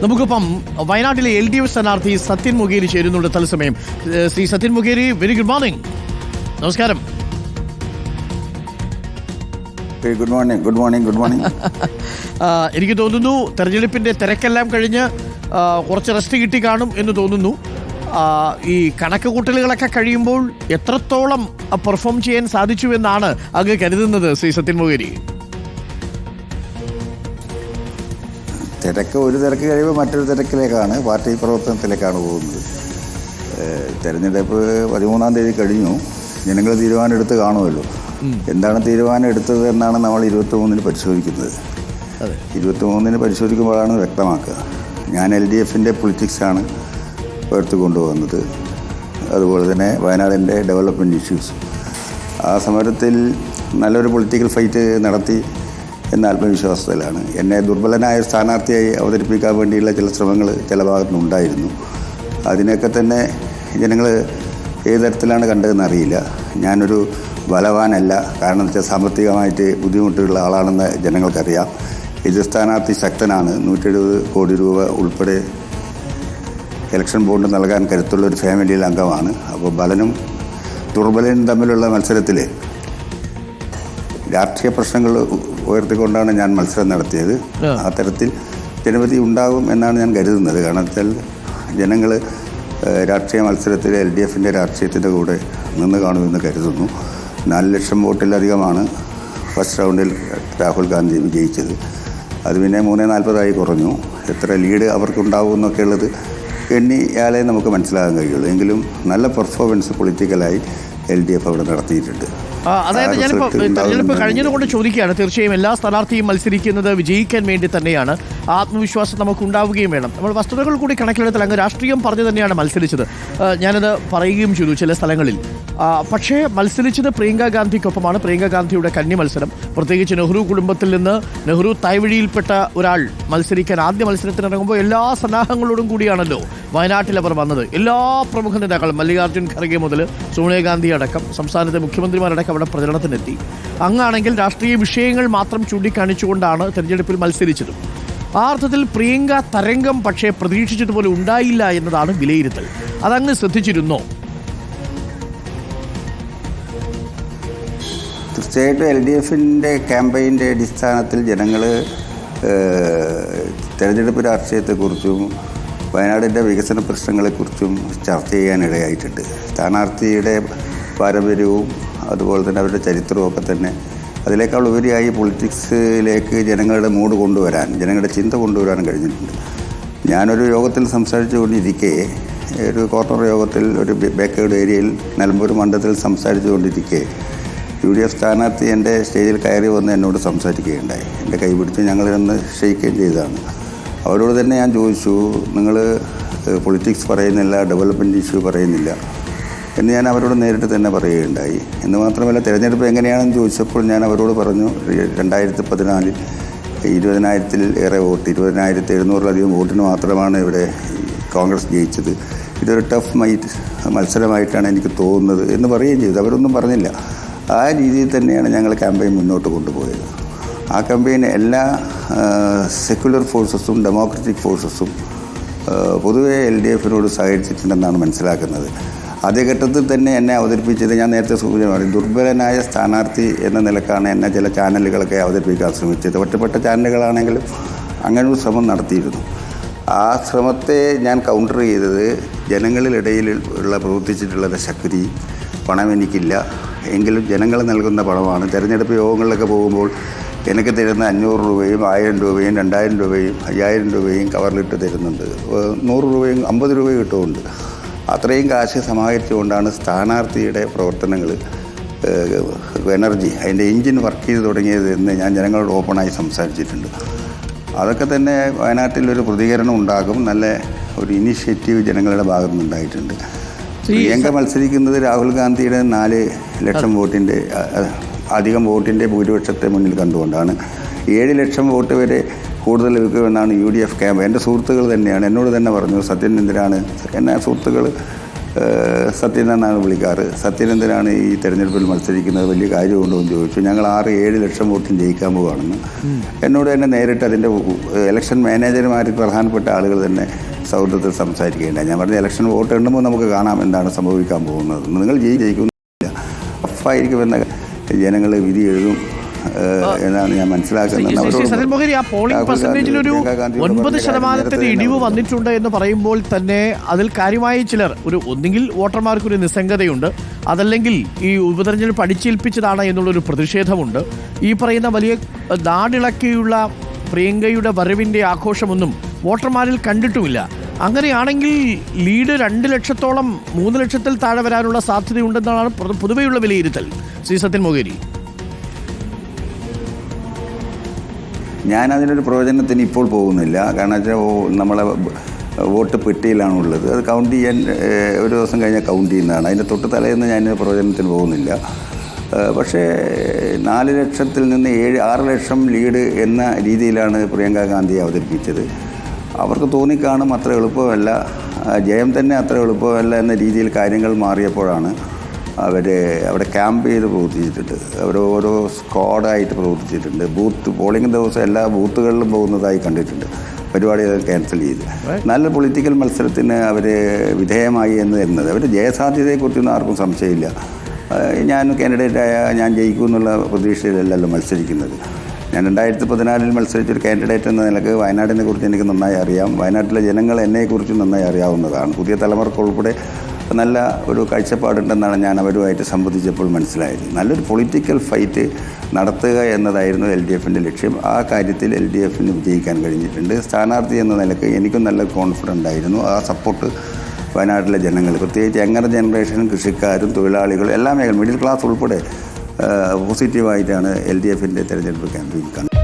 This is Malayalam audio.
നമുക്കിപ്പം വയനാട്ടിലെ എൽ ഡി എഫ് സ്ഥാനാർത്ഥി സത്യൻ മുഖേരി ചേരുന്നുണ്ട് തത്സമയം. Shri Sathyan Mukheri very good morning നമസ്കാരം. Good morning good morning good morning എനിക്ക് തോന്നുന്നു തെരഞ്ഞെടുപ്പിന്റെ തിരക്കെല്ലാം കഴിഞ്ഞ് കുറച്ച് റെസ്റ്റ് കിട്ടി കാണും എന്ന് തോന്നുന്നു. ഈ കണക്ക് കൂട്ടലുകളൊക്കെ കഴിയുമ്പോൾ എത്രത്തോളം പെർഫോം ചെയ്യാൻ സാധിച്ചു എന്നാണ് അങ്ങ് കരുതുന്നത് ശ്രീ സത്യൻ മുഖേരി? തിരക്ക് ഒരു തിരക്ക് കഴിയുമ്പോൾ മറ്റൊരു തിരക്കിലേക്കാണ് പാർട്ടി പ്രവർത്തനത്തിലേക്കാണ് പോകുന്നത്. തെരഞ്ഞെടുപ്പ് പതിമൂന്നാം തീയതി കഴിഞ്ഞു. ജനങ്ങൾ തീരുമാനം എടുത്ത് കാണുമല്ലോ. എന്താണ് തീരുമാനം എടുത്തത് എന്നാണ് നമ്മൾ ഇരുപത്തി മൂന്നിന് പരിശോധിക്കുന്നത്. അതെ. ഇരുപത്തി മൂന്നിന് പരിശോധിക്കുമ്പോഴാണ് വ്യക്തമാക്കുക. ഞാൻ എൽ ഡി എഫിന്റെ പൊളിറ്റിക്സാണ് ഉയർത്തി കൊണ്ടുവന്നത്. അതുപോലെ തന്നെ വയനാടിന്റെ ഡെവലപ്മെന്റ് ഇഷ്യൂസ് ആ സമരത്തിൽ നല്ലൊരു പൊളിറ്റിക്കൽ ഫൈറ്റ് നടത്തി. എന്ന ആത്മവിശ്വാസത്തിലാണ്. എന്നെ ദുർബലനായ സ്ഥാനാർത്ഥിയായി അവതരിപ്പിക്കാൻ വേണ്ടിയുള്ള ചില ശ്രമങ്ങൾ ചില ഭാഗത്തുനിന്നുണ്ടായിരുന്നു അതിനൊക്കെ തന്നെ ജനങ്ങൾ ഏത് തരത്തിലാണ് കണ്ടതെന്ന് അറിയില്ല. ഞാനൊരു ബലവാനല്ല. കാരണം വെച്ചാൽ സാമ്പത്തികമായിട്ട് ബുദ്ധിമുട്ടുള്ള ആളാണെന്ന് ജനങ്ങൾക്കറിയാം. എതിർ സ്ഥാനാർത്ഥി ശക്തനാണ്. നൂറ്റി എഴുപത് കോടി രൂപ ഉൾപ്പെടെ ഇലക്ഷൻ ബോണ്ട് നൽകാൻ കരുത്തുള്ള ഒരു ഫാമിലിയിൽ അംഗമാണ്. അപ്പോൾ ബലനും ദുർബലനും തമ്മിലുള്ള മത്സരത്തിൽ രാഷ്ട്രീയ പ്രശ്നങ്ങൾ ഉയർത്തിക്കൊണ്ടാണ് ഞാൻ മത്സരം നടത്തിയത്. അത്തരത്തിൽ ആ തരത്തിൽ ജനപതി ഉണ്ടാകും എന്നാണ് ഞാൻ കരുതുന്നത്. കാരണം വെച്ചാൽ ജനങ്ങൾ രാഷ്ട്രീയ മത്സരത്തിൽ എൽ ഡി എഫിന്റെ രാഷ്ട്രീയത്തിന്റെ കൂടെ നിന്ന് കാണുമെന്ന് കരുതുന്നു. നാല് ലക്ഷം വോട്ടിലധികമാണ് ഫസ്റ്റ് റൗണ്ടിൽ രാഹുൽ ഗാന്ധി വിജയിച്ചത്. അത് പിന്നെ മൂന്ന് നാൽപ്പതായി കുറഞ്ഞു. എത്ര ലീഡ് അവർക്കുണ്ടാവും എന്നൊക്കെ ഉള്ളത് എണ്ണിയാലേ നമുക്ക് മനസ്സിലാകാൻ കഴിയുള്ളൂ. എങ്കിലും നല്ല പെർഫോമൻസ് പൊളിറ്റിക്കലായി എൽ ഡി എഫ് അവിടെ നടത്തിയിട്ടുണ്ട്. അതായത് ഞാനിപ്പോൾ തെരഞ്ഞെടുപ്പ് ഞാൻ കഴിഞ്ഞതുകൊണ്ട് ചോദിക്കുകയാണ് തീർച്ചയായും എല്ലാ സ്ഥാനാർത്ഥിയും മത്സരിക്കുന്നത് വിജയിക്കാൻ വേണ്ടി തന്നെയാണ്. ആത്മവിശ്വാസം നമുക്ക് ഉണ്ടാവുകയും വേണം. നമ്മൾ വസ്തുതകൾ കൂടി കണക്കിലെടുത്താൽ അങ്ങ് രാഷ്ട്രീയം പറഞ്ഞു തന്നെയാണ് മത്സരിച്ചത്. ഞാനത് പറയുകയും ചെയ്തു ചില സ്ഥലങ്ങളിൽ. പക്ഷേ മത്സരിച്ചത് പ്രിയങ്ക ഗാന്ധിക്കൊപ്പമാണ്. പ്രിയങ്ക ഗാന്ധിയുടെ കന്നി മത്സരം. പ്രത്യേകിച്ച് നെഹ്റു കുടുംബത്തിൽ നിന്ന് നെഹ്റു തായ്വഴിയിൽപ്പെട്ട ഒരാൾ മത്സരിക്കാൻ ആദ്യ മത്സരത്തിനിറങ്ങുമ്പോൾ എല്ലാ സന്നാഹങ്ങളോടും കൂടിയാണല്ലോ വയനാട്ടിൽ അവർ വന്നത്. എല്ലാ പ്രമുഖ നേതാക്കളും മല്ലികാർജുൻ ഖർഗെ മുതൽ സോണിയാഗാന്ധി അടക്കം സംസ്ഥാനത്തെ മുഖ്യമന്ത്രിമാരടക്കം അവിടെ പ്രചരണത്തിനെത്തി. അങ്ങാണെങ്കിൽ രാഷ്ട്രീയ വിഷയങ്ങൾ മാത്രം ചൂണ്ടിക്കാണിച്ചുകൊണ്ടാണ് തെരഞ്ഞെടുപ്പിൽ മത്സരിച്ചത്. ആ അർത്ഥത്തിൽ പ്രിയങ്ക തരംഗം പക്ഷേ പ്രതീക്ഷിച്ചതുപോലെ ഉണ്ടായില്ല എന്നതാണ് വിലയിരുത്തൽ. അതങ്ങ് ശ്രദ്ധിച്ചിരുന്നോ? തീർച്ചയായിട്ടും എൽ ഡി എഫിന്റെ ക്യാമ്പയിന്റെ അടിസ്ഥാനത്തിൽ ജനങ്ങൾ തെരഞ്ഞെടുപ്പ് രാഷ്ട്രീയത്തെക്കുറിച്ചും വയനാടിന്റെ വികസന പ്രശ്നങ്ങളെക്കുറിച്ചും ചർച്ച ചെയ്യാനിടയായിട്ടുണ്ട്. സ്ഥാനാർത്ഥിയുടെ പാരമ്പര്യവും അതുപോലെ തന്നെ അവരുടെ ചരിത്രവും ഒക്കെ തന്നെ അതിനേക്കാൾ ഉപരിയായി പൊളിറ്റിക്സിലേക്ക് ജനങ്ങളുടെ മൂഡ് കൊണ്ടുവരാൻ ജനങ്ങളുടെ ചിന്ത കൊണ്ടുവരാൻ കഴിഞ്ഞിട്ടുണ്ട്. ഞാനൊരു യോഗത്തിൽ സംസാരിച്ചുകൊണ്ടിരിക്കെ ഒരു കോർണർ യോഗത്തിൽ ഒരു ബേക്കേഡ് ഏരിയയിൽ നിലമ്പൂർ മണ്ഡലത്തിൽ സംസാരിച്ചുകൊണ്ടിരിക്കെ യു ഡി എഫ് സ്ഥാനാർത്ഥി എന്റെ സ്റ്റേജിൽ കയറി വന്ന് എന്നോട് സംസാരിക്കുകയുണ്ടായി. എന്റെ കൈ പിടിച്ച് ഞങ്ങൾ ഷെയ്ക്കുകയും ചെയ്തതാണ്. അവരോട് തന്നെ ഞാൻ ചോദിച്ചു നിങ്ങൾ പൊളിറ്റിക്സ് പറയുന്നില്ല ഡെവലപ്മെന്റ് ഇഷ്യൂ പറയുന്നില്ല. എന്ന് ഞാൻ അവരോട് നേരിട്ട് തന്നെ പറയുകയുണ്ടായി. എന്ന് മാത്രമല്ല തിരഞ്ഞെടുപ്പ് എങ്ങനെയാണെന്ന് ചോദിച്ചപ്പോൾ ഞാൻ അവരോട് പറഞ്ഞു രണ്ടായിരത്തി പതിനാലിൽ ഇരുപതിനായിരത്തിൽ ഏറെ വോട്ട് ഇരുപതിനായിരത്തി എഴുന്നൂറിലധികം വോട്ടിന് മാത്രമാണ് ഇവിടെ കോൺഗ്രസ് ജയിച്ചത്. ഇതൊരു ടഫ് മൈറ്റ് മത്സരമായിട്ടാണ് എനിക്ക് തോന്നുന്നത് എന്ന് പറയുകയും ചെയ്തു. അവരൊന്നും പറഞ്ഞില്ല. ആ രീതിയിൽ തന്നെയാണ് ഞങ്ങൾ ക്യാമ്പയിൻ മുന്നോട്ട് കൊണ്ടുപോയത്. ആ ക്യാമ്പയിൻ എല്ലാ സെക്യുലർ ഫോഴ്സസും ഡെമോക്രറ്റിക് ഫോഴ്സസും പൊതുവേ എൽ ഡി എഫിനോട് സഹകരിച്ചിട്ടുണ്ടെന്നാണ് മനസ്സിലാക്കുന്നത്. ആദ്യഘട്ടത്തിൽ തന്നെ എന്നെ അവതരിപ്പിച്ചത് ഞാൻ നേരത്തെ സൂചന പറയും ദുർബലനായ സ്ഥാനാർത്ഥി എന്ന നിലക്കാണ് എന്നെ ചില ചാനലുകളൊക്കെ അവതരിപ്പിക്കാൻ ശ്രമിച്ചത്. ഒറ്റപ്പെട്ട ചാനലുകളാണെങ്കിലും അങ്ങനെ ഒരു ശ്രമം നടത്തിയിരുന്നു. ആ ശ്രമത്തെ ഞാൻ കൗണ്ടർ ചെയ്തത് ജനങ്ങളിലിടയിൽ ഉള്ള പ്രവർത്തിച്ചിട്ടുള്ള ശക്തി പണം എനിക്കില്ല. എങ്കിലും ജനങ്ങൾ നൽകുന്ന പണമാണ്. തിരഞ്ഞെടുപ്പ് യോഗങ്ങളിലൊക്കെ പോകുമ്പോൾ എനിക്ക് തരുന്ന അഞ്ഞൂറ് രൂപയും ആയിരം രൂപയും രണ്ടായിരം രൂപയും അയ്യായിരം രൂപയും കവറിലിട്ട് തരുന്നുണ്ട്. നൂറ് രൂപയും അമ്പത് രൂപയും കിട്ടുമുണ്ട് അത്രയും കാശ് സമാഹരിച്ചുകൊണ്ടാണ് സ്ഥാനാർത്ഥിയുടെ പ്രവർത്തനങ്ങൾ എനർജി അതിന്റെ എൻജിൻ വർക്ക് ചെയ്ത് തുടങ്ങിയത് എന്ന് ഞാൻ ജനങ്ങളോട് ഓപ്പണായി സംസാരിച്ചിട്ടുണ്ട്. അതൊക്കെ തന്നെ വയനാട്ടിൽ ഒരു പ്രതികരണം ഉണ്ടാകും. നല്ല ഒരു ഇനിഷ്യേറ്റീവ് ജനങ്ങളുടെ ഭാഗത്തുനിന്നുണ്ടായിട്ടുണ്ട്. പ്രിയങ്ക മത്സരിക്കുന്നത് രാഹുൽ ഗാന്ധിയുടെ നാല് ലക്ഷം വോട്ടിന്റെ അധികം വോട്ടിന്റെ ഭൂരിപക്ഷത്തെ മുന്നിൽ കണ്ടുകൊണ്ടാണ്. ഏഴ് ലക്ഷം വോട്ട് വരെ കൂടുതൽ ലഭിക്കുമെന്നാണ് യു ഡി എഫ് ക്യാമ്പ്. എന്റെ സുഹൃത്തുക്കൾ തന്നെയാണ് എന്നോട് തന്നെ പറഞ്ഞു സത്യൻ എന്തിനാണ്? എന്നെ സുഹൃത്തുക്കൾ സത്യൻ എന്നാണ് വിളിക്കാറ്. സത്യൻ എന്തിനാണ് ഈ തെരഞ്ഞെടുപ്പിൽ മത്സരിക്കുന്നത്? വലിയ കാര്യമുണ്ടോ? എന്ന് ചോദിച്ചു. ഞങ്ങൾ ആറ് ഏഴ് ലക്ഷം വോട്ടും ജയിക്കാൻ പോവുകയാണെന്ന് എന്നോട് തന്നെ നേരിട്ട് അതിന്റെ ഇലക്ഷൻ മാനേജർമാർ പ്രധാനപ്പെട്ട ആളുകൾ തന്നെ സൗഹൃദത്തിൽ സംസാരിക്കുകയുണ്ടായി. ഞാൻ പറഞ്ഞ ഇലക്ഷൻ വോട്ട് എണ്ണുമ്പോൾ നമുക്ക് കാണാം എന്താണ് സംഭവിക്കാൻ പോകുന്നത്. നിങ്ങൾ ജയി ജയിക്കുന്നില്ല ടഫായിരിക്കുമെന്ന ജനങ്ങൾ വിധി എഴുതും എന്നാണ് ഞാൻ മനസ്സിലാക്കുന്നത്. ഒൻപത് ശതമാനത്തിന്റെ ഇടിവ് വന്നിട്ടുണ്ട് എന്ന് പറയുമ്പോൾ തന്നെ അതിൽ കാര്യമായി ചിലർ ഒരു ഒന്നുകിൽ വോട്ടർമാർക്ക് ഒരു നിസ്സംഗതയുണ്ട് അതല്ലെങ്കിൽ ഈ ഉപതെരഞ്ഞെടുപ്പ് അടിച്ചേൽപ്പിച്ചതാണ് എന്നുള്ളൊരു പ്രതിഷേധമുണ്ട്. ഈ പറയുന്ന വലിയ നാടിളക്കിയുള്ള പ്രിയങ്കയുടെ വരവിന്റെ ആഘോഷമൊന്നും വോട്ടർമാരിൽ കണ്ടിട്ടുമില്ല. അങ്ങനെയാണെങ്കിൽ ലീഡ് രണ്ട് ലക്ഷത്തോളം മൂന്ന് ലക്ഷത്തിൽ താഴെ വരാനുള്ള സാധ്യതയുണ്ടെന്നാണ് പൊതു- പൊതുവെയുള്ള വിലയിരുത്തൽ. ശ്രീ സത്യൻ മൊകേരി. ഞാൻ അതിനൊരു പ്രവചനത്തിന് ഇപ്പോൾ പോകുന്നില്ല. കാരണം വെച്ചാൽ നമ്മളെ വോട്ട് പെട്ടിയിലാണുള്ളത്. അത് കൗണ്ട് ചെയ്യാൻ ഒരു ദിവസം കഴിഞ്ഞാൽ കൗണ്ട് ചെയ്യുന്നതാണ്. അതിന്റെ തൊട്ട് തലേന്ന് ഞാൻ പ്രവചനത്തിന് പോകുന്നില്ല. പക്ഷേ നാല് ലക്ഷത്തിൽ നിന്ന് ഏഴ് ആറ് ലക്ഷം ലീഡ് എന്ന രീതിയിലാണ് പ്രിയങ്ക ഗാന്ധി അവതരിപ്പിച്ചത്. അവർക്ക് തോന്നിക്കാണും അത്ര എളുപ്പമല്ല. ജയം തന്നെ അത്ര എളുപ്പമല്ല എന്ന രീതിയിൽ കാര്യങ്ങൾ മാറിയപ്പോഴാണ് അവർ അവിടെ ക്യാമ്പ് ചെയ്ത് പ്രവർത്തിച്ചിട്ടുണ്ട്. അവർ ഓരോ സ്ക്വാഡായിട്ട് പ്രവർത്തിച്ചിട്ടുണ്ട്. ബൂത്ത് പോളിംഗ് ദിവസം എല്ലാ ബൂത്തുകളിലും പോകുന്നതായി കണ്ടിട്ടുണ്ട്. പരിപാടികൾ ക്യാൻസൽ ചെയ്ത്. നല്ല പൊളിറ്റിക്കൽ മത്സരത്തിന് അവർ വിധേയമായി എന്ന് തരുന്നത് അവർ ജയസാധ്യതയെക്കുറിച്ചൊന്നും ആർക്കും സംശയമില്ല. ഞാൻ കാൻഡിഡേറ്റായ ഞാൻ ജയിക്കും എന്നുള്ള പ്രതീക്ഷയിലല്ലല്ലോ മത്സരിക്കുന്നത്. ഞാൻ രണ്ടായിരത്തി പതിനാലിൽ മത്സരിച്ചൊരു കാൻഡിഡേറ്റ് എന്ന നിലയ്ക്ക് വയനാടിനെ കുറിച്ച് എനിക്ക് നന്നായി അറിയാം. വയനാട്ടിലെ ജനങ്ങൾ എന്നെക്കുറിച്ച് നന്നായി അറിയാവുന്നതാണ്. പുതിയ തലമുറയ്ക്ക് ഉൾപ്പെടെ നല്ല ഒരു കാഴ്ചപ്പാടുണ്ടെന്നാണ് ഞാൻ അവരുമായിട്ട് സംബന്ധിച്ചപ്പോൾ മനസ്സിലായത്. നല്ലൊരു പൊളിറ്റിക്കൽ ഫൈറ്റ് നടത്തുക എന്നതായിരുന്നു എൽ ഡി എഫിന്റെ ലക്ഷ്യം. ആ കാര്യത്തിൽ എൽ ഡി എഫിന് വിജയിക്കാൻ കഴിഞ്ഞിട്ടുണ്ട്. സ്ഥാനാർത്ഥി എന്ന നിലയ്ക്ക് എനിക്കും നല്ല കോൺഫിഡന്റ് ആയിരുന്നു. ആ സപ്പോർട്ട് വയനാട്ടിലെ ജനങ്ങൾ പ്രത്യേകിച്ച് യങ്ങർ ജനറേഷനും കൃഷിക്കാരും തൊഴിലാളികളും എല്ലാ മേഖല മിഡിൽ ക്ലാസ് ഉൾപ്പെടെ പോസിറ്റീവായിട്ടാണ് എൽ ഡി എഫിന്റെ തെരഞ്ഞെടുപ്പ് ക്യാമ്പയിൻ കണ്ടത്.